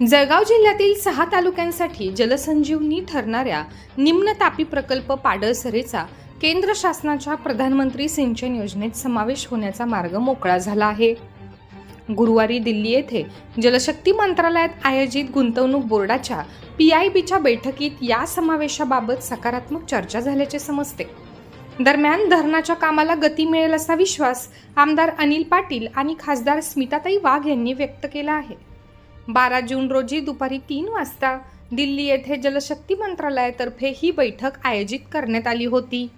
जळगाव जिल्ह्यातील सहा तालुक्यांसाठी जलसंजीवनी ठरणाऱ्या निम्न तापी प्रकल्प पाडळसरेचा केंद्र शासनाच्या प्रधानमंत्री सिंचन योजनेत समावेश होण्याचा मार्ग मोकळा झाला आहे. गुरुवारी दिल्ली येथे जलशक्ती मंत्रालयात आयोजित गुंतवणूक बोर्डाच्या पी आय बीच्या बैठकीत या समावेशाबाबत सकारात्मक चर्चा झाल्याचे समजते. दरम्यान धरणाच्या कामाला गती मिळेल असा विश्वास आमदार अनिल पाटील आणि खासदार स्मिताताई वाघ यांनी व्यक्त केला आहे. बारा जून रोजी दुपारी तीन वाजता दिल्ली येथे जलशक्ती मंत्रालयातर्फे ही बैठक आयोजित करण्यात आली होती.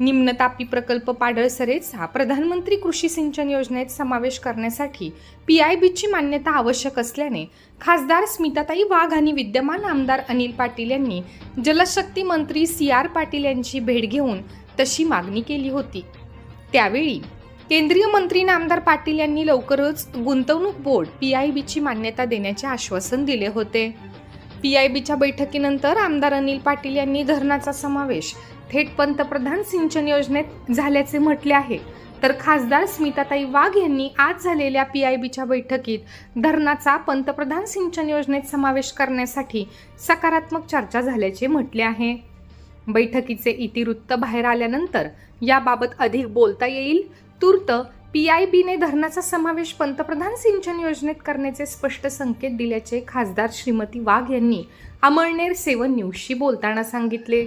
निम्न तापी प्रकल्प पाडळसरेचा प्रधानमंत्री कृषी सिंचन योजनेत समावेश करण्यासाठी पी आय बीची मान्यता आवश्यक असल्याने खासदार स्मिताताई वाघ आणि विद्यमान आमदार अनिल पाटील यांनी जलशक्ती मंत्री सी आर पाटील यांची भेट घेऊन तशी मागणी केली होती. त्यावेळी केंद्रीय मंत्री नामदार पाटील यांनी लवकरच गुंतवणूक बोर्ड पी आय बीची मान्यता देण्याचे आश्वासन दिले होते. पी आय बीच्या बैठकीनंतर आमदार अनिल पाटील यांनी धरणाचा समावेश थेट पंतप्रधान सिंचन योजनेत झाल्याचे म्हटले आहे. तर खासदार स्मिताताई वाघ यांनी आज झालेल्या पी आय बीच्या बैठकीत धरणाचा पंतप्रधान सिंचन योजनेत समावेश करण्यासाठी सकारात्मक चर्चा झाल्याचे म्हटले आहे. बैठकीचे इतिवृत्त बाहेर आल्यानंतर याबाबत अधिक बोलता येईल. तूर्त पी आय बीने धरणाचा समावेश पंतप्रधान सिंचन योजनेत करण्याचे स्पष्ट संकेत दिल्याचे खासदार श्रीमती वाघ यांनी अमळनेर सेवन न्यूजशी बोलताना सांगितले.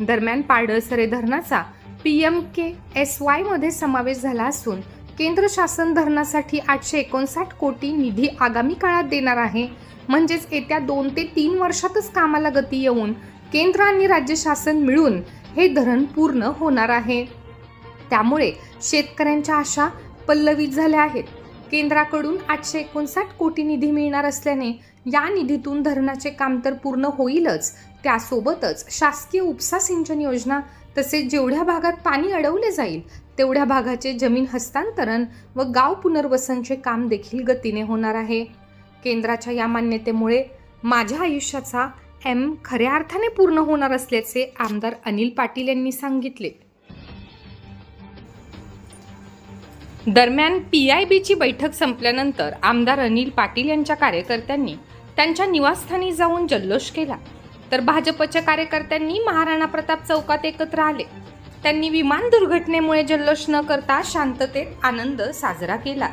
दरम्यान पाडळसरे धरणाचा पी एम के एस वायमध्ये समावेश झाला असून केंद्र शासन धरणासाठी आठशे एकोणसाठ कोटी निधी आगामी काळात देणार आहे. म्हणजेच येत्या दोन ते तीन वर्षातच कामाला गती येऊन केंद्र आणि राज्य शासन मिळून हे धरण पूर्ण होणार आहे. त्यामुळे शेतकऱ्यांच्या आशा पल्लवित झाल्या आहेत. केंद्राकडून आठशे एकोणसाठ कोटी निधी मिळणार असल्याने या निधीतून धरणाचे काम तर पूर्ण होईलच. त्यासोबतच शासकीय उपसा सिंचन योजना तसेच जेवढ्या भागात पाणी अडवले जाईल तेवढ्या भागाचे जमीन हस्तांतरण व गाव पुनर्वसनचे काम देखील गतीने होणार आहे. केंद्राच्या या मान्यतेमुळे माझ्या आयुष्याचा एम खऱ्या अर्थाने पूर्ण होणार असल्याचे आमदार अनिल पाटील यांनी सांगितले. दरम्यान पी आय बीची बैठक संपल्यानंतर आमदार अनिल पाटील यांच्या कार्यकर्त्यांनी त्यांच्या निवासस्थानी जाऊन जल्लोष केला. तर भाजपच्या कार्यकर्त्यांनी महाराणा प्रताप चौकात एकत्र आले. त्यांनी विमान दुर्घटनेमुळे जल्लोष न करता शांततेत आनंद साजरा केला.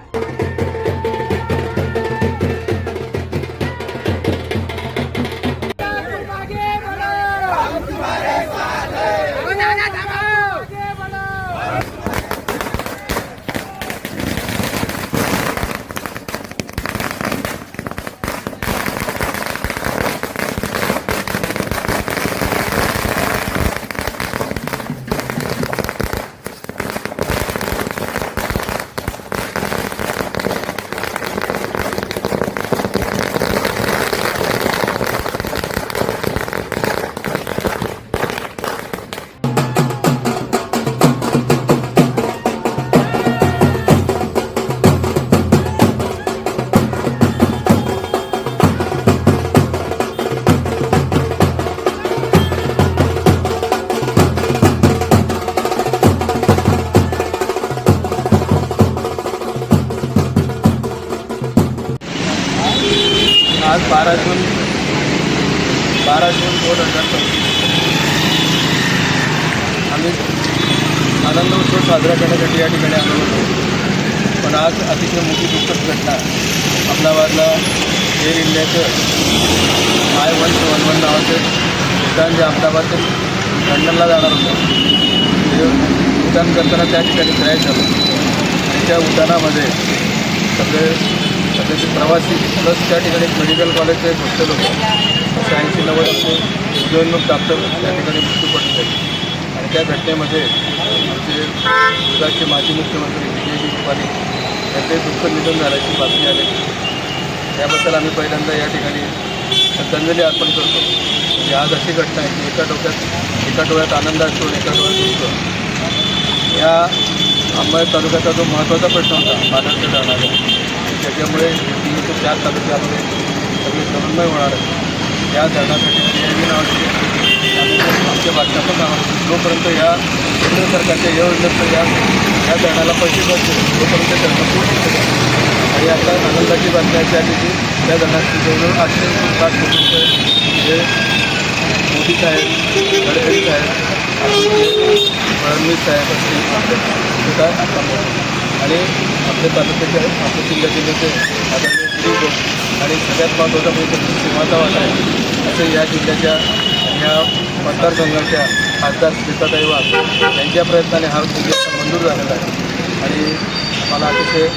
बारा जून बारा जून दोन हजार पंचवीस आम्ही आनंद उत्सव साजरा करण्यासाठी या ठिकाणी आलो होतो. पण आज अतिशय मोठी दुःखद घटना अहमदाबादला एअर इंडियाचं आय वन वन वन नावाचं उड्डाण जे अहमदाबाद लंडनला जाणार होतं ते उड्डाण करताना त्या ठिकाणी क्रॅश झालं. त्या उड्डाणामध्ये सगळे त्याचे प्रवासी प्लस त्या ठिकाणी एक मेडिकल कॉलेजचं एक हॉस्टेल होतं. ऐंशी नव्वद असे उद्योन्मुख डॉक्टर त्या ठिकाणी मृत्यू पडले आणि त्या घटनेमध्ये आमचे गुजरातचे माजी मुख्यमंत्री विजयजी रुपानी यांचे दुःख निधन झाल्याची बातमी आली. त्याबद्दल आम्ही पहिल्यांदा या ठिकाणी श्रद्धांजली अर्पण करतो. म्हणजे आज अशी घटना आहे की एका डोक्यात एका डोळ्यात आनंद असतो आणि एका डोळ्यात दुःख. या अंबड तालुक्याचा जो महत्त्वाचा प्रश्न होता पाण्याच्या धरणाचा त्याच्यामुळे तीन ते चार तालुक्यामध्ये सगळे समन्वय होणार आहे. या धरणासाठी पी आय नावाची आमच्या बातम्या पण जोपर्यंत या केंद्र सरकारच्या या योजनेत या या धरणाला पैसे मिळतील तोपर्यंत त्यांना पूर्ण आणि आता आनंदाची बातमी अशी आली की त्या धरणाची जवळजवळ आठशे ते साठ कोटी रुपये जे मोदी साहेब गडकरी साहेब फडणवीस साहेब असतील सुद्धा आता आणि आपल्या तालुक्याचे आपल्या जिल्ह्या जिल्ह्याचे आदरणीय श्री आणि सगळ्यात महत्त्वाचा म्हणजे सीमाचा वाटा आहे. असं या जिल्ह्याच्या आणि या मतदारसंघाच्या खासदार स्मिताताई वाघ यांच्या प्रयत्नाने हा जिल्ह्याचा मंजूर झालेला आहे. आणि मला अतिशय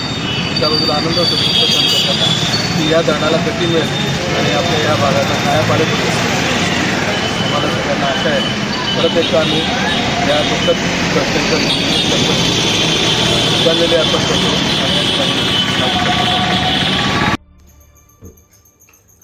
त्याबद्दल आनंद होतो दुःख करताना की या धरणाला गती मिळेल आणि आपल्या या भागाला छाया पाडत आम्हाला सगळ्यांना आशा आहे. परत एकदा आम्ही या दुःखद घटनेचं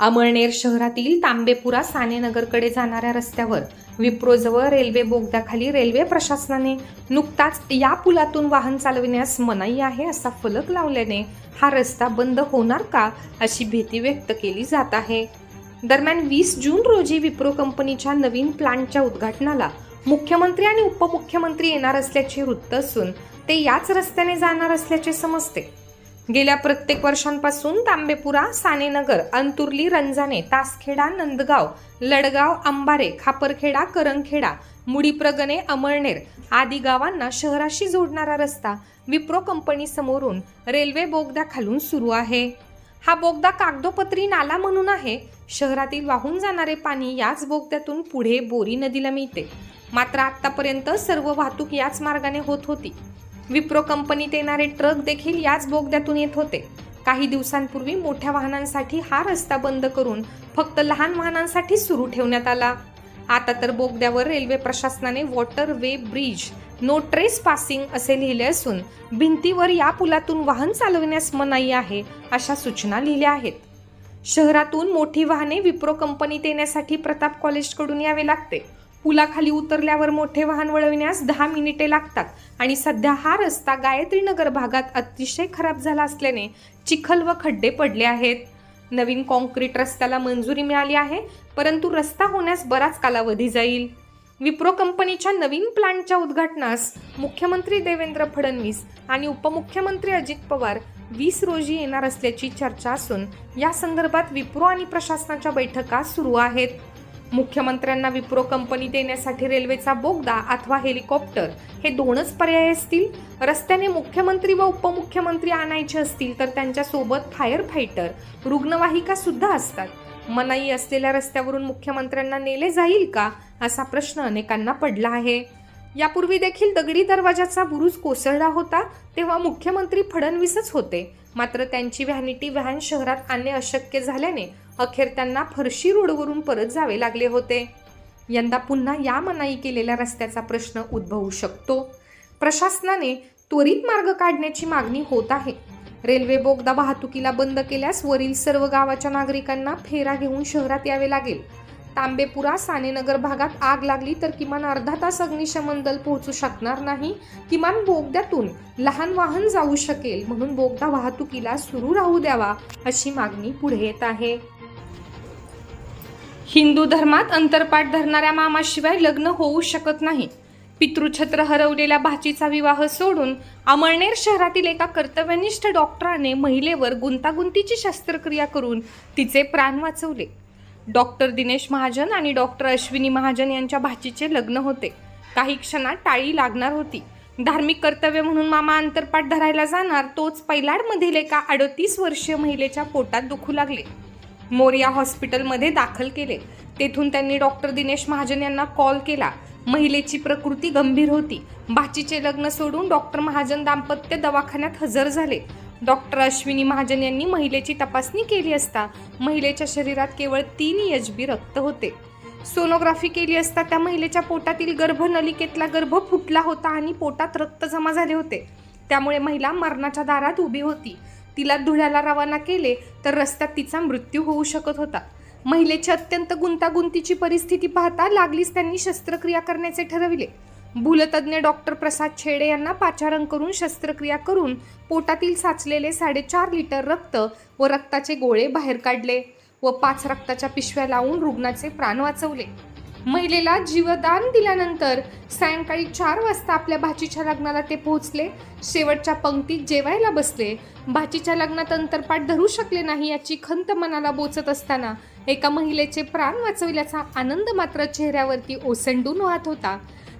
अमळनेर शहरातील तांबेपुरा सानेनगरकडे जाणाऱ्या रस्त्यावर विप्रोजवळ रेल्वे बोगद्याखाली रेल्वे प्रशासनाने नुकताच या पुलातून वाहन चालविण्यास मनाई आहे असा फलक लावल्याने हा रस्ता बंद होणार का अशी भीती व्यक्त केली जात आहे. दरम्यान वीस जून रोजी विप्रो कंपनीच्या नवीन प्लांटच्या उद्घाटनाला मुख्यमंत्री आणि उपमुख्यमंत्री येणार असल्याचे वृत्त असून ते याच रस्त्याने जाणार असल्याचे समजते. गेल्या प्रत्येक वर्षांपासून तांबेपुरा सानेनगर अंतुर्ली रंजाने तासखेडा नंदगाव लडगाव अंबारे खापरखेडा करंखेडा मुडीप्रगणे अमळनेर आदी गावांना शहराशी जोडणारा रस्ता विप्रो कंपनी समोरून रेल्वे बोगद्या खालून सुरू आहे. हा बोगदा कागदोपत्री नाला म्हणून आहे. शहरातील वाहून जाणारे पाणी याच बोगद्यातून पुढे बोरी नदीला मिळते. मात्र आतापर्यंत सर्व वाहतूक याच मार्गाने होत होती. विप्रो कंपनीत येणारे ट्रक देखील याच बोगद्यातून येत होते. काही दिवसांपूर्वी मोठ्या वाहनांसाठी हा रस्ता बंद करून फक्त लहान वाहनांसाठी सुरू ठेवण्यात आला. आता तर बोगद्यावर रेल्वे प्रशासनाने water way bridge no trespassing असे लिहिले असून भिंतीवर या पुलातून वाहन चालविण्यास मनाई आहे अशा सूचना लिहिल्या आहेत. शहरातून मोठी वाहने विप्रो कंपनीत येण्यासाठी प्रताप कॉलेजकडून यावे लागते. पुलाखाली उतरल्यावर मोठे वाहन वळविण्यास दहा मिनिटे लागतात आणि सध्या हा रस्ता गायत्री नगर भागात अतिशय खराब झाला असल्याने चिखल व खड्डे पडले आहेत. नवीन कॉन्क्रीट रस्त्याला मंजुरी मिळाली आहे परंतु रस्ता होण्यास बराच कालावधी जाईल. विप्रो कंपनीच्या नवीन प्लांटच्या उद्घाटनास मुख्यमंत्री देवेंद्र फडणवीस आणि उपमुख्यमंत्री अजित पवार वीस रोजी येणार असल्याची चर्चा असून या संदर्भात विप्रो आणि प्रशासनाच्या बैठका सुरू आहेत. मुख्यमंत्र्यांना विप्रो कंपनी देण्यासाठी रेल्वेचा बोगदा अथवा हेलिकॉप्टर हे दोनच पर्याय असतील? रस्त्याने मुख्यमंत्री व उपमुख्यमंत्री आणायचे असतील तर त्यांच्यासोबत फायर फायटर रुग्णवाहिका सुद्धा असतात. मनाई असलेल्या रस्त्यावरून मुख्यमंत्र्यांना नेले जाईल का असा प्रश्न अनेकांना पडला आहे. यापूर्वी देखील दगडी दरवाजाचा बुरुज कोसळला होता तेव्हा मुख्यमंत्री फडणवीसच होते. मात्र त्यांची व्हॅनिटी व्हॅन शहरात आणणे अशक्य झाल्याने अखेर त्यांना फरशी रोडवरून परत जावे लागले होते. यंदा पुन्हा या मनाई केलेल्या रस्त्याचा प्रश्न उद्भवू शकतो. प्रशासनाने त्वरित मार्ग काढण्याची मागणी होत आहे. रेल्वे बोगदा वाहतुकीला बंद केल्यास वरील सर्व गावाच्या नागरिकांना फेरा घेऊन शहरात यावे लागेल. तांबेपुरा सानेनगर भागात आग लागली तर किमान अर्धा तास अग्निशमन दल पोहोचू शकणार नाही. किमान बोगद्यातून लहान वाहन जाऊ शकेल म्हणून बोगदा वाहतुकीला सुरू राहू द्यावा अशी मागणी पुढे येत आहे. हिंदू धर्मात अंतरपाठ धरणाऱ्या मामाशिवाय लग्न होऊ शकत नाही. पितृछत्र हरवलेल्या भाचीचा विवाह सोडून अमळनेर शहरातील एका कर्तव्यनिष्ठ डॉक्टराने महिलेवर गुंतागुंतीची शस्त्रक्रिया करून तिचे प्राण वाचवले. डॉक्टर दिनेश महाजन आणि डॉक्टर अश्विनी महाजन यांच्या भाचीचे लग्न होते. काही क्षणात टाळी लागणार होती. धार्मिक कर्तव्य म्हणून मामा अंतरपाठ धरायला जाणार तोच पैलाडमधील एका अडतीस वर्षीय महिलेच्या पोटात दुखू लागले. मोरिया हॉस्पिटलमध्ये दाखल केले. तेथून त्यांनी डॉक्टर दिनेश महाजन यांना कॉल केला. महिलेची प्रकृती गंभीर होती. भाचीचे लग्न सोडून डॉक्टर महाजन दाम्पत्य दवाखान्यात हजर झाले. डॉक्टर अश्विनी महाजन यांनी महिलेची तपासणी केली असता महिलेच्या शरीरात केवळ तीन एच बी रक्त होते. सोनोग्राफी केली असता त्या महिलेच्या पोटातील गर्भनलिकेतला गर्भ फुटला होता आणि पोटात रक्त जमा झाले होते. त्यामुळे महिला मरणाच्या दारात उभी होती. तिला धुळ्याला रवाना केले तर रस्त्यात तिचा मृत्यू होऊ शकत होता. महिलेची अत्यंत गुंतागुंतीची परिस्थिती पाहता लागलीच त्यांनी शस्त्रक्रिया करण्याचे ठरविले. भूलतज्ञ डॉक्टर प्रसाद छेडे यांना पाचारण करून शस्त्रक्रिया करून पोटातील साचलेले साडेचार लिटर रक्त व रक्ताचे गोळे बाहेर काढले व पाच रक्ताच्या पिशव्या लावून रुग्णाचे प्राण वाचवले. महिलेला जीवदान दिल्यानंतर सायंकाळी चार वाजता आपल्या भाचीच्या लग्नाला ते पोहोचले. शेवटच्या पंक्तीत जेवायला बसले. भाचीच्या लग्नात अंतरपाठ धरू शकले नाही याची खंत मनाला बोचत असताना एका महिलेचे प्राण वाचवल्याचा आनंद मात्र चेहऱ्यावरती ओसंडून वाहत होता.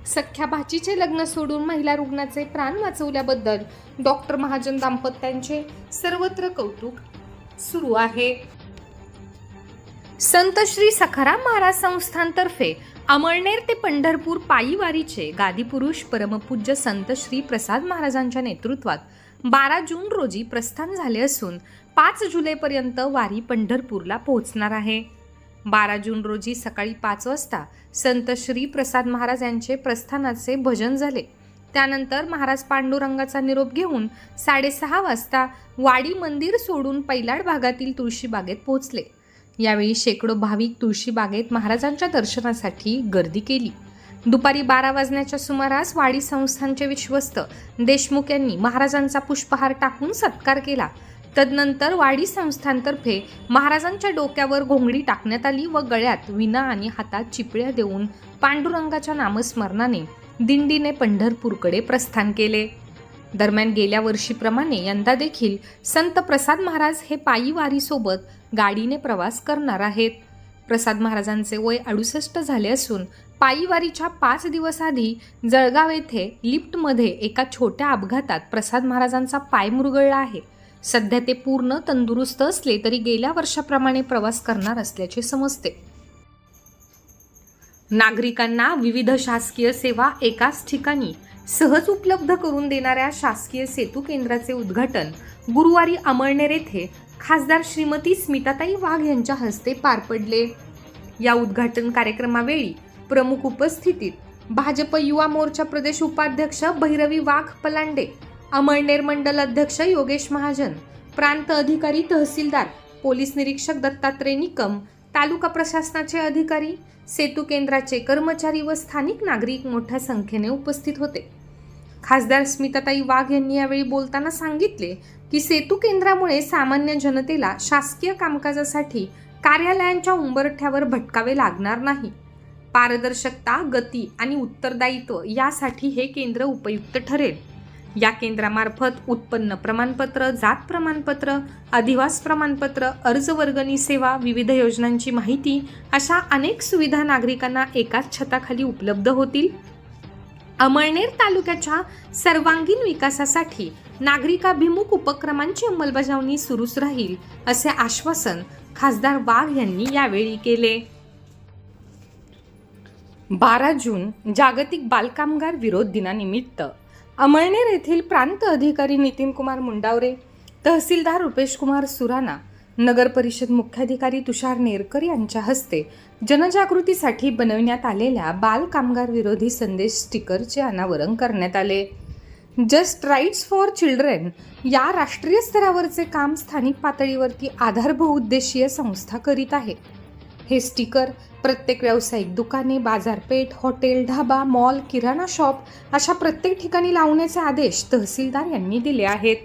सख्या भाचीचे लग्न सोडून महिला रुग्णाचे प्राण वाचवल्याबद्दल डॉक्टर महाजन दाम्पत्यांचे सर्वत्र कौतुक सुरू आहे. संत श्री सखाराम महाराज संस्थांतर्फे अमळनेर ते पंढरपूर पायीवारीचे गादीपुरुष परमपूज्य संत श्री प्रसाद महाराजांच्या नेतृत्वात बारा जून रोजी प्रस्थान झाले असून पाच जुलैपर्यंत वारी पंढरपूरला पोहोचणार आहे. बारा जून रोजी सकाळी पाच वाजता संत श्री प्रसाद महाराज यांचे प्रस्थानाचे भजन झाले. त्यानंतर महाराज पांडुरंगाचा निरोप घेऊन साडेसहा वाजता वाडी मंदिर सोडून पैलाड भागातील तुळशीबागेत पोहोचले. यावेळी शेकडो भाविक तुळशीबागेत महाराजांच्या दर्शनासाठी गर्दी केली. दुपारी बारा वाजण्याच्या सुमारास वाडी संस्थानचे विश्वस्त देशमुख यांनी महाराजांचा पुष्पहार टाकून सत्कार केला. तदनंतर वाडी संस्थांतर्फे महाराजांच्या डोक्यावर घोंगडी टाकण्यात आली व गळ्यात विना आणि हातात चिपळ्या देऊन पांडुरंगाच्या नामस्मरणाने दिंडीने पंढरपूरकडे प्रस्थान केले. दरम्यान गेल्या वर्षीप्रमाणे यंदा देखील संत प्रसाद महाराज हे पायी वारीसोबत गाडीने प्रवास करणार आहेत. प्रसाद महाराजांचे वय अडुसष्ट झाले असून पायीवारीच्या पाच दिवस आधी जळगाव येथे लिफ्टमध्ये एका छोट्या अपघातात प्रसाद महाराजांचा पाय मुरगळला आहे. सध्या ते पूर्ण तंदुरुस्त असले तरी गेल्या वर्षाप्रमाणे प्रवास करणार असल्याचे समजते. नागरिकांना विविध शासकीय सेवा एकाच ठिकाणी सहज उपलब्ध करून देणाऱ्या शासकीय सेतू केंद्राचे उद्घाटन गुरुवारी अमळनेर येथे खासदार श्रीमती स्मिताताई वाघ यांच्या हस्ते पार पडले. या उद्घाटन कार्यक्रमावेळी प्रमुख उपस्थितीत भाजप युवा मोर्चा प्रदेश उपाध्यक्ष भैरवी वाघ पलांडे अमळनेर मंडल अध्यक्ष योगेश महाजन प्रांत अधिकारी तहसीलदार पोलीस निरीक्षक दत्तात्रय निकम तालुका प्रशासनाचे अधिकारी सेतू केंद्राचे कर्मचारी व स्थानिक नागरिक मोठ्या संख्येने उपस्थित होते. खासदार स्मिताताई वाघ यांनी यावेळी बोलताना सांगितले की सेतू केंद्रामुळे सामान्य जनतेला शासकीय कामकाजासाठी कार्यालयांच्या उंबरठ्यावर भटकावे लागणार नाही. पारदर्शकता गती आणि उत्तरदायित्व यासाठी हे केंद्र उपयुक्त ठरेल. या केंद्रामार्फत उत्पन्न प्रमाणपत्र जात प्रमाणपत्र अधिवास प्रमाणपत्र अर्ज वर्गणी सेवा विविध योजनांची माहिती अशा अनेक सुविधा नागरिकांना एकाच छताखाली उपलब्ध होतील. अमळनेर तालुक्याच्या सर्वांगीण विकासासाठी नागरिकाभिमुख उपक्रमांची अंमलबजावणी सुरूच राहील असे आश्वासन खासदार वाघ यांनी यावेळी केले. बारा जून जागतिक बालकामगार विरोध दिनानिमित्त अमळनेर येथील प्रांत अधिकारी नितीन कुमार मुंडावरे तहसीलदार रुपेश कुमार सुराणा नगर परिषद मुख्याधिकारी तुषार नेरकर यांच्या हस्ते जनजागृतीसाठी बनवण्यात आलेल्या बाल कामगार विरोधी संदेश स्टिकरचे अनावरण करण्यात आले. जस्ट राईट्स फॉर चिल्ड्रेन या राष्ट्रीय स्तरावरचे काम स्थानिक पातळीवरती आधारभूत उद्देशीय संस्था करीत आहे. हे स्टिकर प्रत्येक व्यावसायिक दुकाने बाजारपेठ हॉटेल ढाबा मॉल किराणा शॉप अशा प्रत्येक ठिकाणी लावण्याचे आदेश तहसीलदार यांनी दिले आहेत.